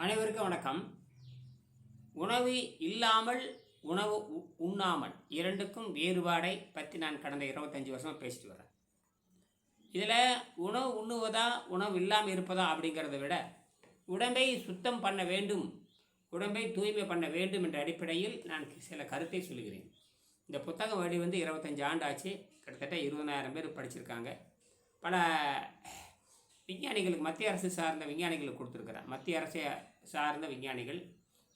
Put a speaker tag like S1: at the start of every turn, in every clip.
S1: அனைவருக்கும் வணக்கம். உணவு இல்லாமல் உணவு உ- உண்ணாமல் இரண்டுக்கும் வேறுபாடை பற்றி நான் கடந்த இருபத்தஞ்சி வருஷமாக பேசிட்டு வரேன். இதில் உணவு உண்ணுவதா உணவு இல்லாமல் இருப்பதா அப்படிங்கிறத விட உடம்பை சுத்தம் பண்ண வேண்டும் உடம்பை தூய்மை பண்ண வேண்டும் என்ற அடிப்படையில் நான் சில கருத்தை சொல்லுகிறேன். இந்த புத்தகம் வழி வந்து இருபத்தஞ்சி ஆண்டு ஆச்சு. கிட்டத்தட்ட இருபதாயிரம் பேர் படிச்சிருக்காங்க. பல விஞ்ஞானிகளுக்கு மத்திய அரசு சார்ந்த விஞ்ஞானிகளுக்கு கொடுத்துருக்குறேன் மத்திய அரசை சார்ந்த விஞ்ஞானிகள்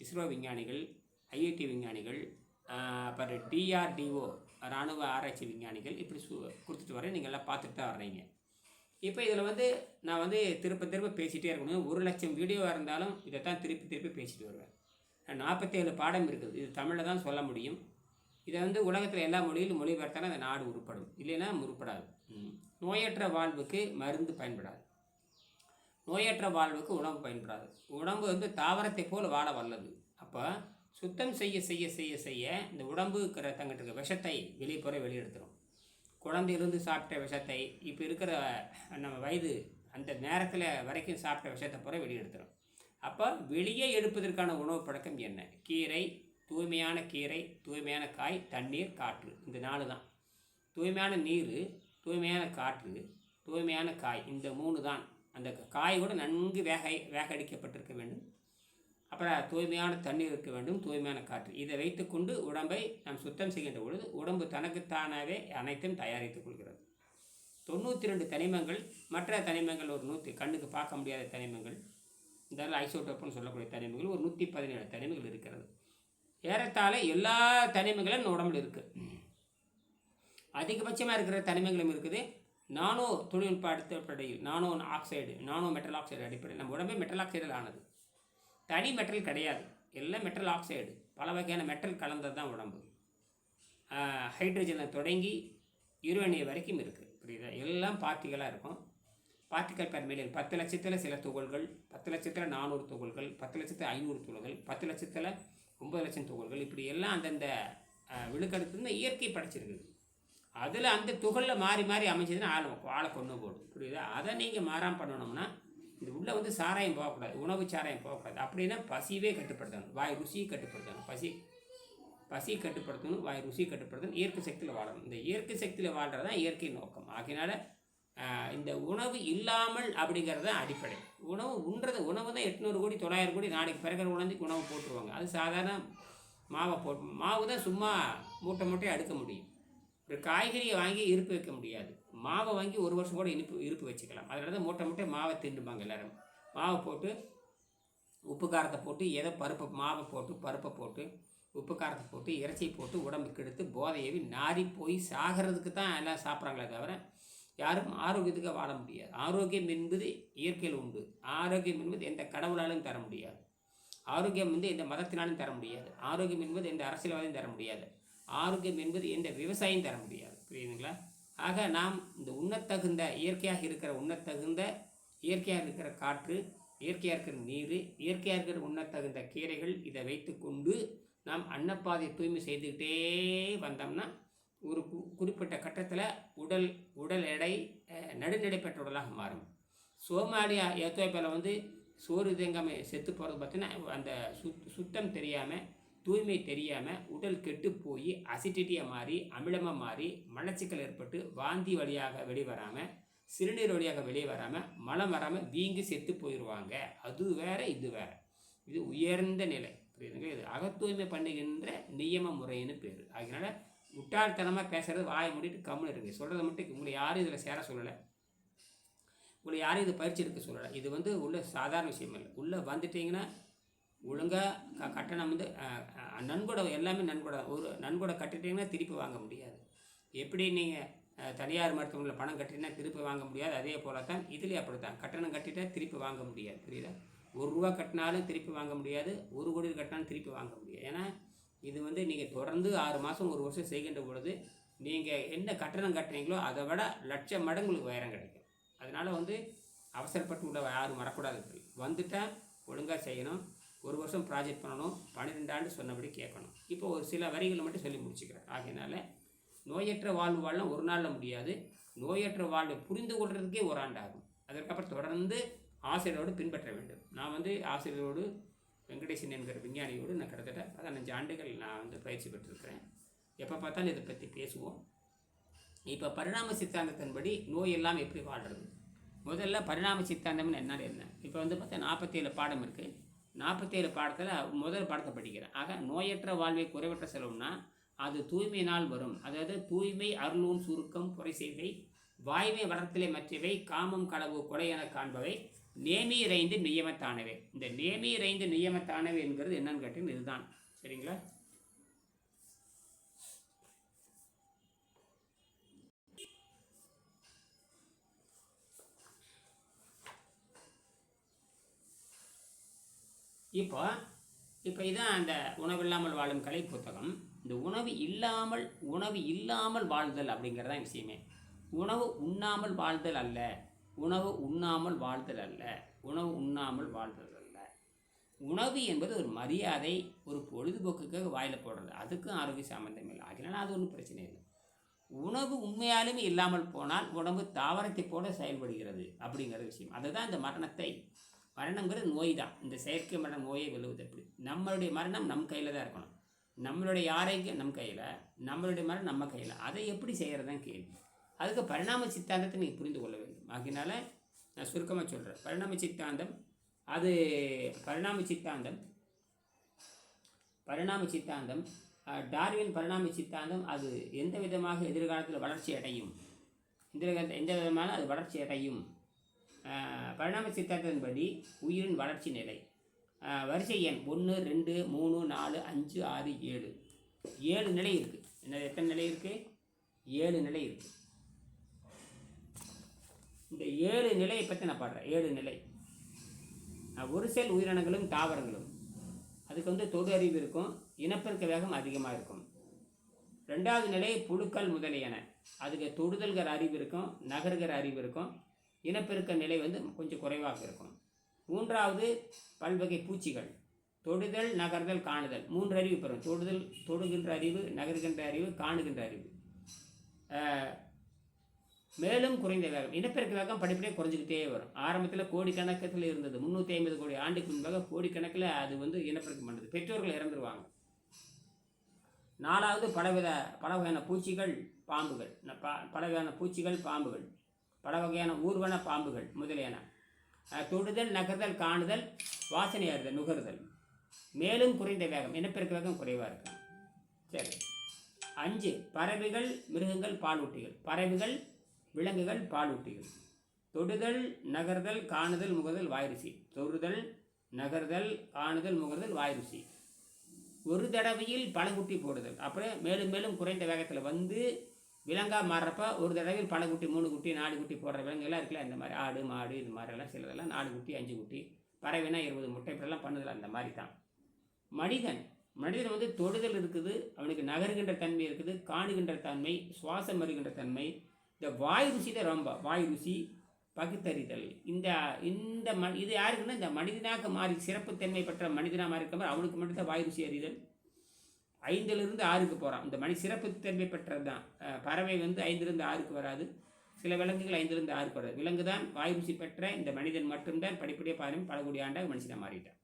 S1: இஸ்ரோ விஞ்ஞானிகள் ஐஐடி விஞ்ஞானிகள் அப்புறம் டிஆர்டிஓ இராணுவ ஆராய்ச்சி விஞ்ஞானிகள் இப்படி சு கொடுத்துட்டு வரேன் நீங்கள் எல்லாம் பார்த்துட்டு தான் வர்றீங்க. இப்போ இதில் வந்து நான் வந்து திருப்ப திருப்ப பேசிகிட்டே இருக்கணும். ஒரு லட்சம் வீடியோவாக இருந்தாலும் இதை தான் திருப்பி திருப்பி பேசிட்டு வருவேன். நாற்பத்தேழு பாடம் இருக்குது. இது தமிழில் தான் சொல்ல முடியும். இதை வந்து உலகத்தில் எல்லா மொழியிலும் மொழிபெயர்த்தாலும் அந்த நாடு உருப்படும். இல்லைன்னா உருப்படாது நோயற்ற வாழ்வுக்கு மருந்து பயன்படாது. நோயற்ற வாழ்வுக்கு உணவு பயன்படாது உடம்பு வந்து தாவரத்தை போல் வாழ வல்லது. அப்போ சுத்தம் செய்ய செய்ய செய்ய செய்ய இந்த உடம்பு இருக்கிற தங்கிட்டு இருக்க விஷத்தை வெளியே போகிற வெளியெடுத்துரும் குழந்தையிலிருந்து சாப்பிட்ட விஷத்தை இப்போ இருக்கிற நம்ம வயது அந்த நேரத்தில் வரைக்கும் சாப்பிட்ட விஷத்தை பூரா வெளியெடுத்துரும் அப்போ வெளியே எடுப்பதற்கான உணவு பழக்கம் என்ன? கீரை தூய்மையான கீரை தூய்மையான காய் தண்ணீர் காற்று. இந்த நாலு தான். தூய்மையான நீர் தூய்மையான காற்று தூய்மையான காய் இந்த மூணு தான். அந்த காய் கூட நன்கு வேக வேகடிக்கப்பட்டிருக்க வேண்டும். அப்புறம் தூய்மையான தண்ணீர் இருக்க வேண்டும் தூய்மையான காற்று. இதை வைத்துக்கொண்டு உடம்பை நாம் சுத்தம் செய்கின்ற பொழுது உடம்பு தனக்குத்தானாகவே அனைத்தும் தயாரித்துக் கொள்கிறது. தொண்ணூற்றி ரெண்டு தனிமங்கள் மற்ற தனிமங்கள் ஒரு நூற்றி கண்ணுக்கு பார்க்க முடியாத தனிமங்கள் இந்த ஐசோட்டோப்புன்னு சொல்லக்கூடிய தனிமங்கள் ஒரு நூற்றி பதினேழு தனிமங்கள் இருக்கிறது. ஏறத்தாழ எல்லா தனிமங்களும் உடம்புல இருக்குது அதிகபட்சமாக இருக்கிற தனிமங்களும் இருக்குது. நானோ தொழில்நுட்ப அடிப்படையில் nano oxide nano metal oxide அடிப்படையில். நம்ம உடம்பே மெட்டல் ஆக்சைடில் ஆனது. தனி மெட்டல் கிடையாது. எல்லாம் மெட்டல் ஆக்சைடு பல வகையான மெட்டல் கலந்தது தான் உடம்பு. ஹைட்ரஜனை தொடங்கி யுரேனியம் வரைக்கும் இருக்குது புரியுதா? எல்லாம் பார்ட்டிகளாக இருக்கும். பார்ட்டிகல் பெர் மில்லியன் பத்து லட்சத்தில் சில துகள்கள் பத்து லட்சத்தில் நானூறு துகள்கள் பத்து லட்சத்தில் ஐநூறு துகள்கள் பத்து லட்சத்தில் ஒம்பது லட்சம் துகள்கள். இப்படி எல்லாம் அந்தந்த அஹ், விழுக்கடுத்து இயற்கை படைச்சிருக்குது. அதில் அந்த துகளில் மாறி மாறி அமைஞ்சதுன்னா ஆள் ஆளை கொண்டு போடும் புரியுதா? அதை நீங்கள் மாறாமல் பண்ணணும்னா இது உள்ளே வந்து சாராயம் போகக்கூடாது உணவு சாராயம் போகக்கூடாது. அப்படின்னா பசியவே கட்டுப்படுத்தணும். வாய் ருசியை கட்டுப்படுத்தணும். பசி பசி கட்டுப்படுத்தணும் வாய் ருசி கட்டுப்படுத்தணும். இயற்கை சக்தியில் வாழணும். இந்த இயற்கை சக்தியில் வாழ்கிறது தான் இயற்கை நோக்கம். ஆகையினால இந்த உணவு இல்லாமல் அப்படிங்கிறது தான் அடிப்படை. உணவு உண்றது உணவு தான் எட்நூறு கோடி தொள்ளாயிரம் கோடி நாளைக்கு பிறகு உணர்ந்து உணவு போட்டுருவாங்க. அது சாதாரண மாவை போட்டு மாவு தான் சும்மா மூட்டை மூட்டையை அடுக்க முடியும். ஒரு காய்கறியை வாங்கி இருப்பு வைக்க முடியாது. மாவை வாங்கி ஒரு வருஷம் கூட இனிப்பு இருப்பு வச்சுக்கலாம். அதனால தான் மூட்டை மூட்டை மாவை திண்டுப்பாங்க எல்லோரும். மாவை போட்டு உப்பு காரத்தை போட்டு ஏதோ பருப்பை மாவை போட்டு பருப்பை போட்டு உப்பு காரத்தை போட்டு இறைச்சி போட்டு உடம்புக்கு எடுத்து போதையவி நாரி போய் சாகிறதுக்கு தான் எல்லாம் சாப்பிட்றாங்களே தவிர யாரும் ஆரோக்கியத்துக்கு வாழ முடியாது. ஆரோக்கியம் என்பது இயற்கையில் உண்டு. ஆரோக்கியம் என்பது எந்த கடவுளாலும் தர முடியாது. ஆரோக்கியம் வந்து எந்த மதத்தினாலும் தர முடியாது. ஆரோக்கியம் என்பது எந்த அரசியல்வாதியும் தர முடியாது. ஆரோக்கியம் என்பது எந்த விவசாயம் தர முடியாது. புரியுதுங்களா? ஆக நாம் இந்த உண்ணத்தகுந்த இயற்கையாக இருக்கிற உண்ணத்தகுந்த இயற்கையாக இருக்கிற காற்று இயற்கையாக இருக்கிற நீர் இயற்கையாக இருக்கிற உண்ணத்தகுந்த கீரைகள் இதை வைத்துக்கொண்டு நாம் அன்னப்பாதை தூய்மை செய்துக்கிட்டே வந்தோம்னா ஒரு கு- குறிப்பிட்ட கட்டத்தில் உடல் உடல் எடை நடுநடை நடுநிலை பெற்ற உடலாக மாறும். சோமாலியா ஏத்தோப்பில் வந்து சோறு தேங்காமல் செத்து போகிறது பார்த்தீங்கன்னா அந்த சுத் சுத்தம் தெரியாமல் தூய்மை தெரியாமல் உடல் கெட்டு போய் அசிடிட்டியாக மாறி அமிலமாக மாறி மலச்சிக்கல் ஏற்பட்டு வாந்தி வழியாக வெளிவராமல் சிறுநீர் வழியாக வெளியே வராமல் மலம் வராமல் வீங்கி செத்து போயிடுவாங்க அது வேற இது வேற. இது உயர்ந்த நிலை. புரியுதுங்க இது அகத்தூய்மை பண்ணுகின்ற நியம முறைன்னு பேர். அதனால் முட்டாள்தனமாக பேசுகிறது வாயை மூடிட்டு கம்முன்னு இருங்க. சொல்கிறத மட்டும் உங்களை யாரும் இதில் சேர சொல்லலை. உங்களை யாரும் இது பயிற்சி எடுக்க சொல்லலை. இது வந்து உள்ள சாதாரண விஷயம் இல்லை. உள்ளே வந்துட்டிங்கன்னா ஒழுங்காக க கட்டணம் வந்து நன்கொடை எல்லாமே நன்கொடை ஒரு நன்கொடை கட்டிட்டீங்கன்னா திருப்பி வாங்க முடியாது. எப்படி நீங்கள் தனியார் மருத்துவமனையில் பணம் கட்டினா திருப்பி வாங்க முடியாது. அதே போல தான் இதுலேயும் அப்படி தான் கட்டணம் கட்டிட்டா திருப்பி வாங்க முடியாது. புரியுதா? ஒரு ரூபா கட்டினாலும் திருப்பி வாங்க முடியாது. ஒரு கோடி கட்டினாலும் திருப்பி வாங்க முடியாது. ஏன்னா இது வந்து நீங்கள் தொடர்ந்து ஆறு மாதம் ஒரு வருஷம் செய்கின்ற பொழுது நீங்கள் என்ன கட்டணம் கட்டுறீங்களோ அதை விட லட்சம் மடங்கு உங்களுக்கு உயரம் கிடைக்கும். அதனால் வந்து அவசரப்பட்டு உள்ள யாரும் வரக்கூடாது. வந்துட்டால் ஒழுங்காக செய்யணும். ஒரு வருஷம் ப்ராஜெக்ட் பண்ணணும் பன்னிரெண்டு ஆண்டு சொன்னபடி கேட்கணும். இப்போ ஒரு சில வரிகளை மட்டும் சொல்லி முடிச்சுக்கிறேன். ஆகையினால நோயற்ற வாழ்வு வாழலாம் ஒரு நாளில் முடியாது. நோயற்ற வாழ்வை புரிந்து கொள்றதுக்கே ஒரு ஆண்டு ஆகும் அதற்கப்புறம் தொடர்ந்து ஆசிரியரோடு பின்பற்ற வேண்டும். நான் வந்து ஆசிரியரோடு வெங்கடேசன் என்கிற விஞ்ஞானியோடு நான் கிட்டத்தட்ட பதினஞ்சு ஆண்டுகள் நான் வந்து பயிற்சி பெற்றிருக்கிறேன். எப்போ பார்த்தாலும் இதை பற்றி பேசுவோம். இப்போ பரிணாம சித்தாந்தத்தின்படி நோய் எல்லாம் எப்படி வாழ்கிறது முதல்ல பரிணாம சித்தாந்தம்னு என்னன்னு என்ன? இப்போ வந்து பார்த்தா நாற்பத்தேழு பாடம் இருக்குது நாற்பத்தேழு பாடத்தில் முதல் பாடத்தை படிக்கிறேன். ஆக நோயற்ற வாழ்வை குறைவற்ற செலவுனா அது தூய்மையினால் வரும். அதாவது தூய்மை அருளும் சுருக்கம் குறை செய்வை வாய்மை வளர்த்தலை மற்றவை காமம் களவு கொலை என காண்பவை நேமி இறைந்து நியமத்தானவை. இந்த நேமி இறைந்து நியமத்தானவை என்கிறது என்னன்னு கேட்டீங்கன்னா இதுதான். சரிங்களா? இப்போ இப்போ இதுதான் அந்த உணவில்லாமல் வாழும் கலை புத்தகம். இந்த உணவு இல்லாமல் உணவு இல்லாமல் வாழ்தல் அப்படிங்கிறது தான் விஷயமே. உணவு உண்ணாமல் வாழ்தல் அல்ல. உணவு உண்ணாமல் வாழ்தல் அல்ல. உணவு உண்ணாமல் வாழ்தல் அல்ல. உணவு என்பது ஒரு மரியாதை ஒரு பொழுதுபோக்குக்காக வாயில் போடுறது. அதுக்கும் ஆரோக்கிய சம்மந்தம் இல்லை. அதனால அது ஒன்றும் பிரச்சனை இல்லை. உணவு உண்மையாலுமே இல்லாமல் போனால் உணவு தாவரத்தை போல செயல்படுகிறது அப்படிங்கிற விஷயம். அதுதான் இந்த மரணத்தை மரணங்கிறது நோய் தான் இந்த செயற்கை மரணம் நோயை வெல்லுவது எப்படி? நம்மளுடைய மரணம் நம் கையில் தான் இருக்கணும். நம்மளுடைய ஆரோக்கியம் நம் கையில். நம்மளுடைய மரணம் நம்ம கையில். அதை எப்படி செய்கிறதான் கேள்வி. அதுக்கு பரிணாம சித்தாந்தத்தை நீங்கள் புரிந்து கொள்ள வேண்டும். ஆகினால நான் சுருக்கமாக சொல்கிறேன் பரிணாம சித்தாந்தம் அது பரிணாம சித்தாந்தம் பரிணாம சித்தாந்தம் டார்வின் பரிணாம சித்தாந்தம் அது எந்த விதமாக எதிர்காலத்தில் வளர்ச்சி அடையும்? எந்த எந்த விதமான அது வளர்ச்சி அடையும்? பரிணாம சித்தாந்தத்தின்படி உயிரின் வளர்ச்சி நிலை. வரிசை எண் ஒன்று ரெண்டு மூணு நாலு அஞ்சு ஆறு ஏழு. ஏழு நிலை இருக்குது என்ன எத்தனை நிலை இருக்குது ஏழு நிலை இருக்குது இந்த ஏழு நிலையை பற்றி நான் பாடுறேன். ஏழு நிலை. ஒரு செல் உயிரினங்களும் தாவரங்களும். அதுக்கு வந்து தொடு அறிவு இருக்கும். இனப்பெருக்க வேகம் அதிகமாக இருக்கும். ரெண்டாவது நிலை புழுக்கள் முதலியன. அதுக்கு தொடுதல்கிற அறிவு இருக்கும் நகர்கிற அறிவு இருக்கும். இனப்பெருக்க நிலை வந்து கொஞ்சம் குறைவாக இருக்கும். மூன்றாவது பல்வகை பூச்சிகள். தொடுதல் நகர்தல் காணுதல். மூன்று அறிவு பெறும். தொடுதல் தொடுகின்ற அறிவு நகர்கின்ற அறிவு காணுகின்ற அறிவு. மேலும் குறைந்த வேகம். இனப்பெருக்க வேகம் படிப்படியாக குறைஞ்சிக்கிட்டே வரும். ஆரம்பத்தில் கோடிக்கணக்கத்தில் இருந்தது. முந்நூற்றி ஐம்பது கோடி ஆண்டுக்கு முன்பாக கோடிக்கணக்கில் அது வந்து இனப்பெருக்கம் பண்ணுது. பெற்றோர்கள் இறந்துருவாங்க. நாலாவது பலவித பல வகையான பூச்சிகள் பாம்புகள். ப- பல வகையான பூச்சிகள் பாம்புகள். பல வகையான ஊர்வன பாம்புகள் முதலியன. தொடுதல் நகர்தல் காணுதல் வாசனை அறுதல் நுகர்தல். மேலும் குறைந்த வேகம் இனப்பெருக்க வேகம்? குறைவாக இருக்கும் சரி. அஞ்சு பறவைகள் மிருகங்கள் பாலூட்டிகள். பறவைகள் விலங்குகள் பாலூட்டிகள். தொடுதல் நகர்தல் காணுதல் முகர்தல் வாய்ருசி. தொடுதல் நகர்தல் காணுதல் முகர்தல் வாய்ருசி. ஒரு தடவையில் பல குட்டி போடுதல். அப்புறம் மேலும் மேலும் குறைந்த வேகத்தில் வந்து விலங்காக மாறுறப்ப ஒரு தடவையில் பல குட்டி மூணு குட்டி நாலு குட்டி போடுற விலங்குகள்லாம் இருக்குல்ல இந்த மாதிரி ஆடு மாடு இது மாதிரிலாம் சிலதெல்லாம் நாலு குட்டி அஞ்சு குட்டி பறவைனா இருபது முட்டை இப்படிலாம் பண்ணுதில்ல அந்த மாதிரி தான். மனிதன் மனிதன் வந்து தொடுதல் இருக்குது அவனுக்கு நகருகின்ற தன்மை இருக்குது காணுகின்ற தன்மை சுவாசம் வருகின்ற தன்மை இந்த வாய் ருசி தான் ரொம்ப வாய் ருசி பகுத்தறிதல் இந்த இந்த ம இது யாருக்குன்னா இந்த மனிதனாக மாறி சிறப்புத்தன்மை பெற்ற மனிதனாக மாறி இருக்க மாதிரி அவனுக்கு மட்டும்தான் வாய் ருசி அறிதல். ஐந்திலிருந்து ஆறுக்கு போகிறான் இந்த மணி சிறப்புத்தன்மை பெற்றது தான் பறவை வந்து ஐந்திலிருந்து ஆறுக்கு வராது. சில விலங்குகள் ஐந்திலிருந்து ஆறுக்கு வராது. விலங்கு தான் வாய் பெற்ற இந்த மனிதன் மட்டும்தான் படிப்படியாக பாருங்கள் பல கோடி ஆண்டாக மனுஷனாக மாறிட்டான்.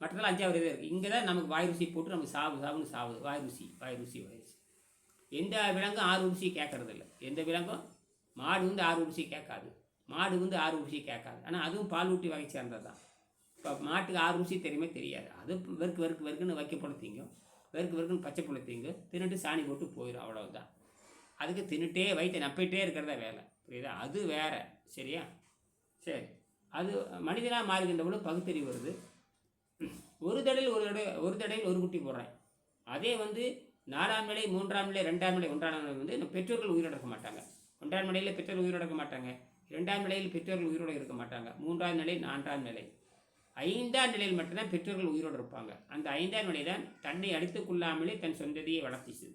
S1: மற்றதெல்லாம் அஞ்சாவது இது இருக்குது இங்கே தான் நமக்கு வாய் ருசி போட்டு நமக்கு சாவு சாவுன்னு சாவுது வாய் ருசி வாய் ருசி வாய் ருசி எந்த விலங்கும் ஆறு ருசி கேட்கறது இல்லை எந்த விலங்கும்? மாடு வந்து ஆறு ருசி கேட்காது. மாடு வந்து ஆறு ருசி கேட்காது. ஆனால் அதுவும் பால் ஊட்டி வகை சேர்ந்தது தான் இப்போ மாட்டுக்கு ஆறு ருசி தெரியுமே? தெரியாது. அது வெறுக்கு வெறுக்கு வெறுக்குன்னு வைக்க திங்கும் வெறுக்கு வெறுக்குன்னு பச்சை புள்ள தீங்கு. தின்னுட்டு சாணி போட்டு போயிடும் அவ்வளவுதான். அதுக்கு தின்னுட்டே வயிற்றை நப்பிட்டே இருக்கிறத வேலை. புரியுதா? அது வேற. சரியா? சரி. அது மனிதனாக மாறுகின்ற பொழுது பகுத்தறிவு வருது. ஒரு தடையில் ஒரு தடவை ஒரு தடையில் ஒரு குட்டி போடுறேன். அதே வந்து நாலாம் நிலை மூன்றாம் நிலை ரெண்டாம் நிலை ஒன்றாம் நிலை வந்து நம்ம பெற்றோர்கள் உயிரிழக்க மாட்டாங்க. ஒன்றாம் நிலையில் பெற்றோர்கள் உயிரிழக்க மாட்டாங்க. இரண்டாம் நிலையில் பெற்றோர்கள் உயிரோட இருக்க மாட்டாங்க. மூன்றாம் நிலை நான்காம் நிலை. ஐந்தாம் நிலையில் மட்டும்தான் பெற்றோர்கள் உயிரோடு இருப்பாங்க. அந்த ஐந்தாம் நிலை தான் தன்னை அழித்துக் கொள்ளாமலே தன் சொந்ததையை வளர்த்திச்சு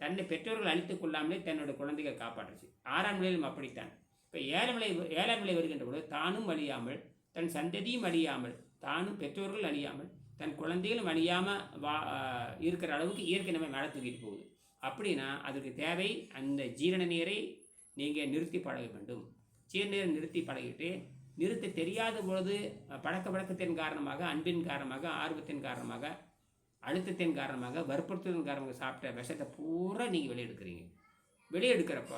S1: தன்னை பெற்றோர்கள் அழித்துக் கொள்ளாமலே தன்னோட குழந்தைகள் காப்பாற்றுச்சு. ஆறாம் நிலையிலும் அப்படித்தான். இப்போ ஏழாம் நிலை ஏழாம் நிலை வருகின்ற பொழுது தானும் அழியாமல் தன் சந்ததியும் அழியாமல் தானும் பெற்றோர்கள் அழியாமல் தன் குழந்தைகளும் அழியாமல் வா இருக்கிற அளவுக்கு இயற்கை நம்ம மேலே தூக்கிட்டு போகுது. அப்படின்னா அதற்கு தேவை அந்த ஜீரண நீரை நீங்கள் நிறுத்தி பழக வேண்டும். ஜீரண நீரை நிறுத்தி பழகிட்டு நிறுத்த தெரியாத பொழுது பழக்க வழக்கத்தின் காரணமாக அன்பின் காரணமாக ஆர்வத்தின் காரணமாக அழுத்தத்தின் காரணமாக வற்புறுத்தலின் காரணமாக சாப்பிட்ட விஷத்தை பூரா நீங்கள் வெளியெடுக்கிறீங்க. வெளியெடுக்கிறப்ப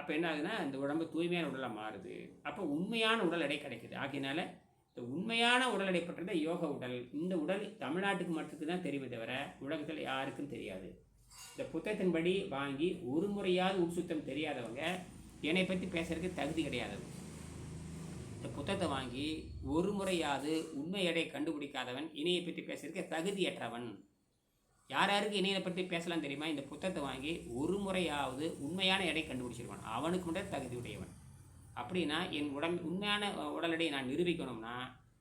S1: அப்போ என்ன ஆகுதுன்னா இந்த உடம்பு தூய்மையான உடலாக மாறுது. அப்போ உண்மையான உடல் எடை கிடைக்குது. ஆகையினால இந்த உண்மையான உடல் எடை பற்றின யோக உடல் இந்த உடல் தமிழ்நாட்டுக்கு மட்டுக்கு தான் தெரியுமே தவிர உலகத்தில் யாருக்கும் தெரியாது. இந்த புத்தகத்தின்படி வாங்கி ஒரு முறையாவது உட்சுத்தம் தெரியாதவங்க என்னை பற்றி பேசுறதுக்கு தகுதி கிடையாது இந்த புத்தகத்தை வாங்கி ஒரு முறையாவது உண்மை எடை கண்டுபிடிக்காதவன் இணையை பற்றி பேசுறதுக்கு தகுதியற்றவன். யார் யாருக்கு இணையை பற்றி பேசலாம் தெரியுமா? இந்த புத்தகத்தை வாங்கி ஒரு முறையாவது உண்மையான எடை கண்டுபிடிச்சிருவான். அவனுக்கு மட்டும் தகுதி உடையவன். அப்படின்னா என் உடம்பு உண்மையான உடல் எடையை நான் நிரூபிக்கணும்னா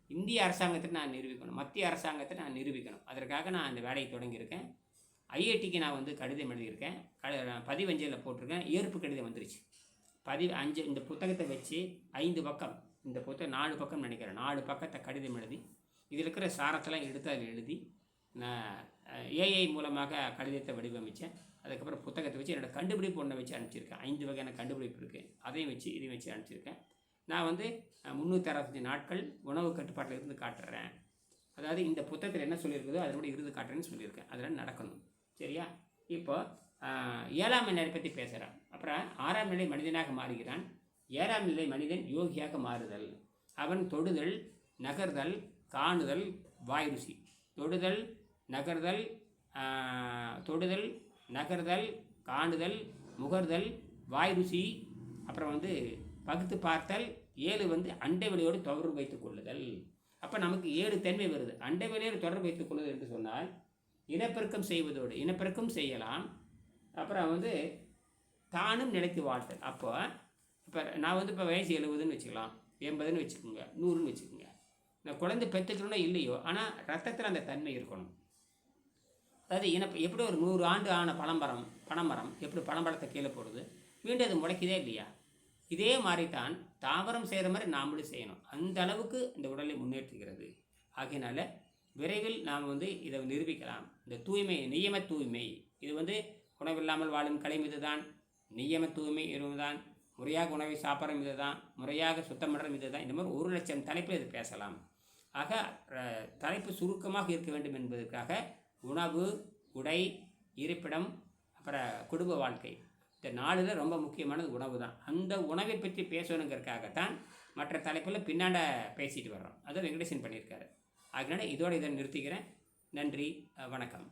S1: இந்திய அரசாங்கத்தை நான் நிரூபிக்கணும் மத்திய அரசாங்கத்தை நான் நிரூபிக்கணும். அதற்காக நான் அந்த வேலையை தொடங்கியிருக்கேன். ஐஐடிக்கு நான் வந்து கடிதம் எழுதியிருக்கேன். க பதிவஞ்சலில் போட்டிருக்கேன். ஏற்பு கடிதம் வந்துருச்சு. பதிவு அஞ்சு இந்த புத்தகத்தை வச்சு ஐந்து பக்கம் இந்த புத்தகம் நாலு பக்கம் நினைக்கிறேன். நாலு பக்கத்தை கடிதம் எழுதி இதில் இருக்கிற சாரத்தெல்லாம் எடுத்து அதில் எழுதி நான் ஏஐ மூலமாக கடிதத்தை வடிவமைச்சேன். அதுக்கப்புறம் புத்தகத்தை வச்சு என்னோடய கண்டுபிடிப்பு ஒன்றை வச்சு அனுப்பிச்சிருக்கேன். ஐந்து வகையான கண்டுபிடிப்பு இருக்குது அதையும் வச்சு இதையும் வச்சு அனுப்பிச்சிருக்கேன். நான் வந்து முந்நூற்றி அறுபத்தஞ்சு நாட்கள் உணவு கட்டுப்பாட்டில் இருந்து காட்டுறேன். அதாவது இந்த புத்தகத்தில் என்ன சொல்லியிருக்குதோ அதனோட இருந்து காட்டுறேன்னு சொல்லியிருக்கேன். அதெல்லாம் நடக்கணும்? சரியா? இப்போ ஏழாம் நிலை பற்றி பேசுகிறேன் அப்புறம் ஆறாம் நிலை மனிதனாக மாறுகிறான். ஏழாம் நிலை மனிதன் யோகியாக மாறுதல். அவன் தொடுதல் நகர்தல் காணுதல் வாய் ருசி தொடுதல் நகர்தல் தொடுதல் நகர்தல் காணுதல் முகர்தல் வாய் ருசி அப்புறம் வந்து பகுத்து பார்த்தல் ஏழு வந்து அண்டை வெளியோடு தொடர்பு வைத்துக் கொள்ளுதல். அப்போ நமக்கு ஏழு தன்மை வருது. அண்டை வெளியோடு தொடர்பு வைத்துக் கொள்ளுதல் என்று சொன்னால் இனப்பெருக்கம் செய்வதோடு இனப்பெருக்கம் செய்யலாம். அப்புறம் வந்து தானும் நிலைத்து வாழ்த்தல். அப்போ இப்போ நான் வந்து இப்போ வயசு எழுபதுன்னு வச்சுக்கலாம். எண்பதுன்னு வச்சுக்கோங்க. நூறுன்னு வச்சுக்கோங்க. இந்த குழந்தை பெற்றுக்கணும்னா இல்லையோ ஆனால் ரத்தத்தில் அந்த தன்மை இருக்கணும். அதாவது இனப்ப எப்படி ஒரு நூறு ஆண்டு ஆன பழமரம் பனைமரம் எப்படி பழம்பழத்தை கீழே போடுது? மீண்டும் அது முளைக்குதே இல்லையா? இதே மாதிரி தான் தாவரம் செய்கிற மாதிரி நாமளும் செய்யணும். அந்த அளவுக்கு இந்த உடலை முன்னேற்றுகிறது. ஆகையினால விரைவில் நாம் வந்து இதை நிரூபிக்கலாம். இந்த தூய்மை நியம தூய்மை. இது வந்து உணவில்லாமல் வாழும் கலை தான் நியம தூய்மை இதுதான் முறையாக உணவை சாப்பிட்றோம் இது தான் முறையாக சுத்தம் பண்ணுறோம் இது தான் இந்த மாதிரி ஒரு லட்சம் தலைப்பில் இது பேசலாம். ஆக தலைப்பு சுருக்கமாக இருக்க வேண்டும் என்பதற்காக உணவு உடை இருப்பிடம் அப்புறம் குடும்ப வாழ்க்கை. இந்த நாளில் ரொம்ப முக்கியமானது உணவு தான். அந்த உணவை பற்றி பேசணுங்கிறதுக்காகத்தான் மற்ற தலைப்பில் பின்னாண்ட பேசிட்டு வர்றோம். அதை வெங்கடேசன் பண்ணியிருக்காரு. அதனால இதோட இதை நிறுத்திக்கிறேன். நன்றி வணக்கம்.